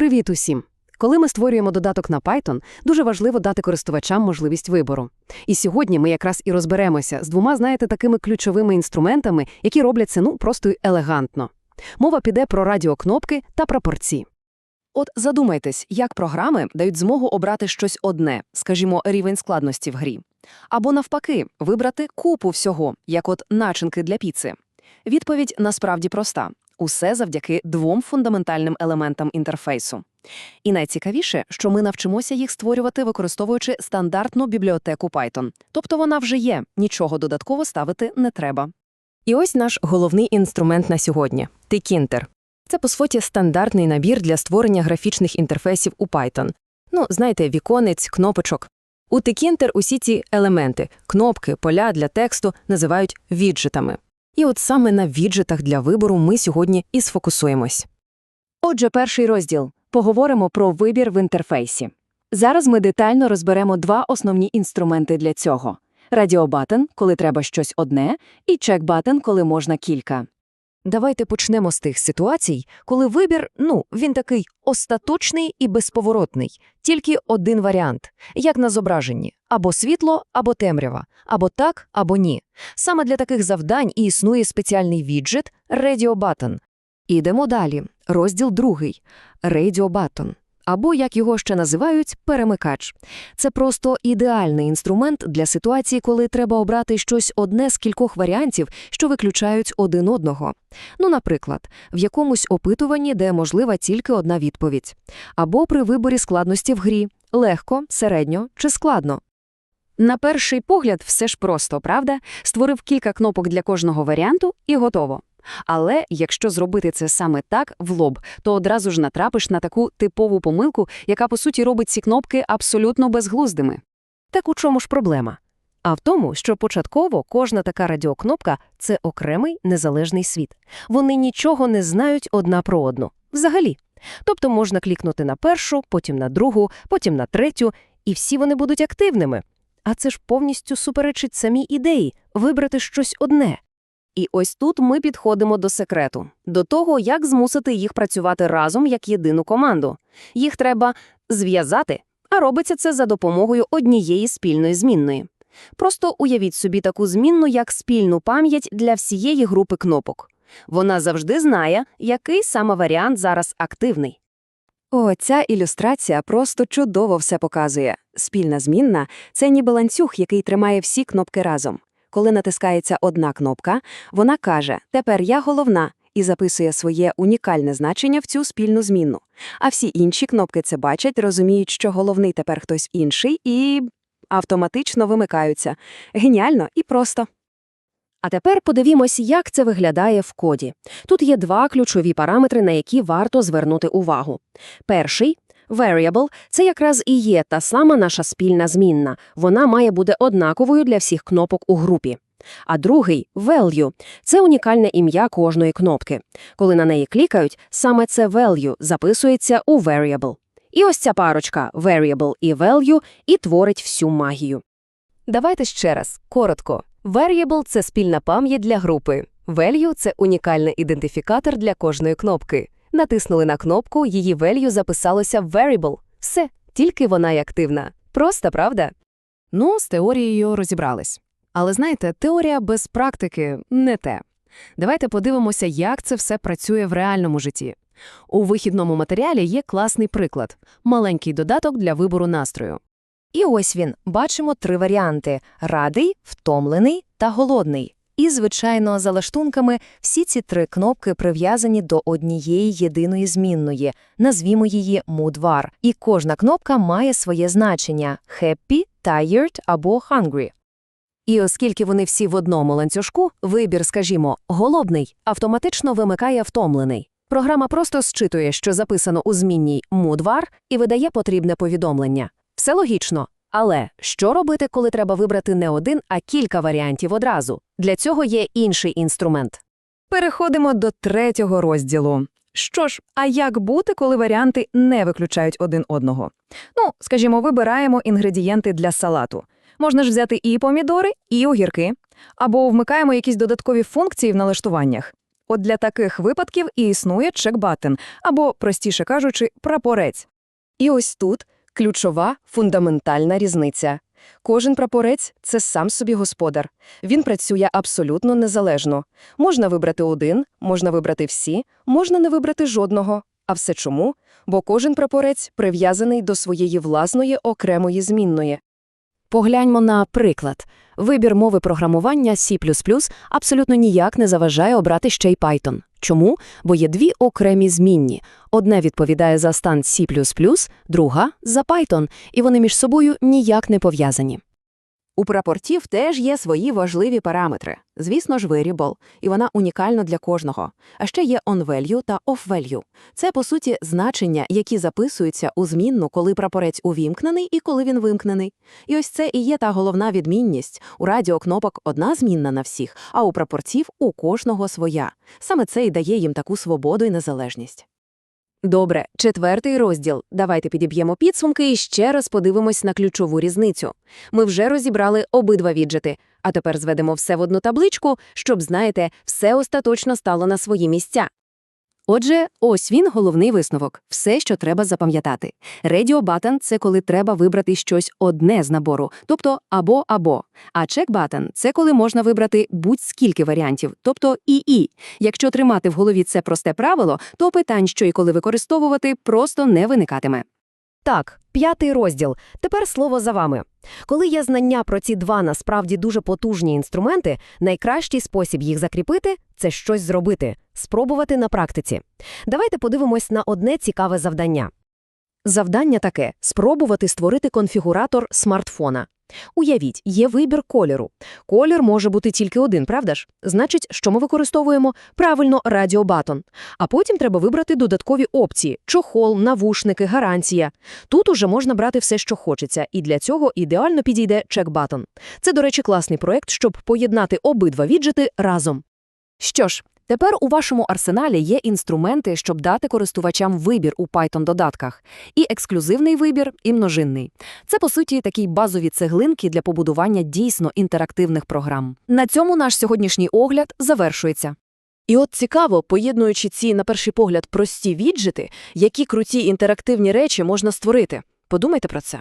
Привіт усім! Коли ми створюємо додаток на Python, дуже важливо дати користувачам можливість вибору. І сьогодні ми якраз і розберемося з двома, знаєте, такими ключовими інструментами, які роблять це ну просто й елегантно. Мова піде про радіокнопки та прапорці. От задумайтесь, як програми дають змогу обрати щось одне, скажімо, рівень складності в грі. Або навпаки, вибрати купу всього, як от начинки для піци. Відповідь насправді проста. Усе завдяки двом фундаментальним елементам інтерфейсу. І найцікавіше, що ми навчимося їх створювати, використовуючи стандартну бібліотеку Python. Тобто вона вже є, нічого додатково ставити не треба. І ось наш головний інструмент на сьогодні – Tkinter. Це, по суті, стандартний набір для створення графічних інтерфейсів у Python. Ну, знаєте, віконець, кнопочок. У Tkinter усі ці елементи – кнопки, поля для тексту – називають віджитами. І от саме на віджитах для вибору ми сьогодні і сфокусуємось. Отже, перший розділ. Поговоримо про вибір в інтерфейсі. Зараз ми детально розберемо два основні інструменти для цього: радіобатен, коли треба щось одне, і чек-батен, коли можна кілька. Давайте почнемо з тих ситуацій, коли вибір, ну, він такий остаточний і безповоротний, тільки один варіант, як на зображенні – або світло, або темрява, або так, або ні. Саме для таких завдань і існує спеціальний віджит Radio Button. Ідемо далі. Розділ другий – Radio Button. Або, як його ще називають, перемикач. Це просто ідеальний інструмент для ситуації, коли треба обрати щось одне з кількох варіантів, що виключають один одного. Ну, наприклад, в якомусь опитуванні, де можлива тільки одна відповідь. Або при виборі складності в грі – легко, середньо чи складно. На перший погляд все ж просто, правда? Створив кілька кнопок для кожного варіанту і готово. Але якщо зробити це саме так, в лоб, то одразу ж натрапиш на таку типову помилку, яка, по суті, робить ці кнопки абсолютно безглуздими. Так у чому ж проблема? А в тому, що початково кожна така радіокнопка – це окремий незалежний світ. Вони нічого не знають одна про одну. Взагалі. Тобто можна клікнути на першу, потім на другу, потім на третю, і всі вони будуть активними. А це ж повністю суперечить самій ідеї – вибрати щось одне. І ось тут ми підходимо до секрету, до того, як змусити їх працювати разом як єдину команду. Їх треба зв'язати, а робиться це за допомогою однієї спільної змінної. Просто уявіть собі таку змінну, як спільну пам'ять для всієї групи кнопок. Вона завжди знає, який саме варіант зараз активний. О, ця ілюстрація просто чудово все показує. Спільна змінна – це ніби ланцюг, який тримає всі кнопки разом. Коли натискається одна кнопка, вона каже «Тепер я головна» і записує своє унікальне значення в цю спільну змінну. А всі інші кнопки це бачать, розуміють, що головний тепер хтось інший, і автоматично вимикаються. Геніально і просто. А тепер подивімось, як це виглядає в коді. Тут є два ключові параметри, на які варто звернути увагу. Перший variable – це якраз і є та сама наша спільна змінна. Вона має бути однаковою для всіх кнопок у групі. А другий value – це унікальне ім'я кожної кнопки. Коли на неї клікають, саме це value записується у variable. І ось ця парочка variable і value і творить всю магію. Давайте ще раз, коротко. Variable – це спільна пам'ять для групи. Value – це унікальний ідентифікатор для кожної кнопки. Натиснули на кнопку, її value записалося в variable. Все, тільки вона й активна. Просто, правда? Ну, з теорією розібрались. Але знаєте, теорія без практики не те. Давайте подивимося, як це все працює в реальному житті. У вихідному матеріалі є класний приклад – маленький додаток для вибору настрою. І ось він. Бачимо три варіанти – радий, втомлений та голодний. І, звичайно, за лаштунками всі ці три кнопки прив'язані до однієї єдиної змінної, назвімо її moodvar. І кожна кнопка має своє значення – happy, tired або hungry. І оскільки вони всі в одному ланцюжку, вибір, скажімо, голодний, автоматично вимикає втомлений. Програма просто зчитує, що записано у змінній moodvar, і видає потрібне повідомлення. Все логічно. Але що робити, коли треба вибрати не один, а кілька варіантів одразу? Для цього є інший інструмент. Переходимо до третього розділу. Що ж, а як бути, коли варіанти не виключають один одного? Ну, скажімо, вибираємо інгредієнти для салату. Можна ж взяти і помідори, і огірки. Або вмикаємо якісь додаткові функції в налаштуваннях. От для таких випадків і існує чек-баттен, або, простіше кажучи, прапорець. І ось тут ключова фундаментальна різниця. Кожен прапорець – це сам собі господар. Він працює абсолютно незалежно. Можна вибрати один, можна вибрати всі, можна не вибрати жодного. А все чому? Бо кожен прапорець прив'язаний до своєї власної окремої змінної. Погляньмо на приклад. Вибір мови програмування C++ абсолютно ніяк не заважає обрати ще й Python. Чому? Бо є дві окремі змінні. Одна відповідає за стан C++, друга – за Python, і вони між собою ніяк не пов'язані. У прапортів теж є свої важливі параметри. Звісно ж, variable, і вона унікальна для кожного. А ще є onValue та offValue. Це, по суті, значення, які записуються у змінну, коли прапорець увімкнений і коли він вимкнений. І ось це і є та головна відмінність. У радіокнопок одна змінна на всіх, а у прапорців у кожного своя. Саме це і дає їм таку свободу і незалежність. Добре, четвертий розділ. Давайте підіб'ємо підсумки і ще раз подивимось на ключову різницю. Ми вже розібрали обидва віджити, а тепер зведемо все в одну табличку, щоб, знаєте, все остаточно стало на свої місця. Отже, ось він головний висновок, все, що треба запам'ятати. Radio це коли треба вибрати щось одне з набору, тобто або-або. А Check це коли можна вибрати будь-скільки варіантів, тобто і-і. Якщо тримати в голові це просте правило, то питань, що і коли використовувати, просто не виникатиме. Так, п'ятий розділ. Тепер слово за вами. Коли є знання про ці два насправді дуже потужні інструменти, найкращий спосіб їх закріпити – це щось зробити, спробувати на практиці. Давайте подивимось на одне цікаве завдання. Завдання таке – спробувати створити конфігуратор смартфона. Уявіть, є вибір кольору. Колір може бути тільки один, правда ж? Значить, що ми використовуємо? Правильно, радіобатон. А потім треба вибрати додаткові опції – чохол, навушники, гарантія. Тут уже можна брати все, що хочеться, і для цього ідеально підійде чек-батон. Це, до речі, класний проект, щоб поєднати обидва віджити разом. Що ж, тепер у вашому арсеналі є інструменти, щоб дати користувачам вибір у Python-додатках. І ексклюзивний вибір, і множинний. Це, по суті, такі базові цеглинки для побудування дійсно інтерактивних програм. На цьому наш сьогоднішній огляд завершується. І от цікаво, поєднуючи ці, на перший погляд, прості віджити, які круті інтерактивні речі можна створити. Подумайте про це.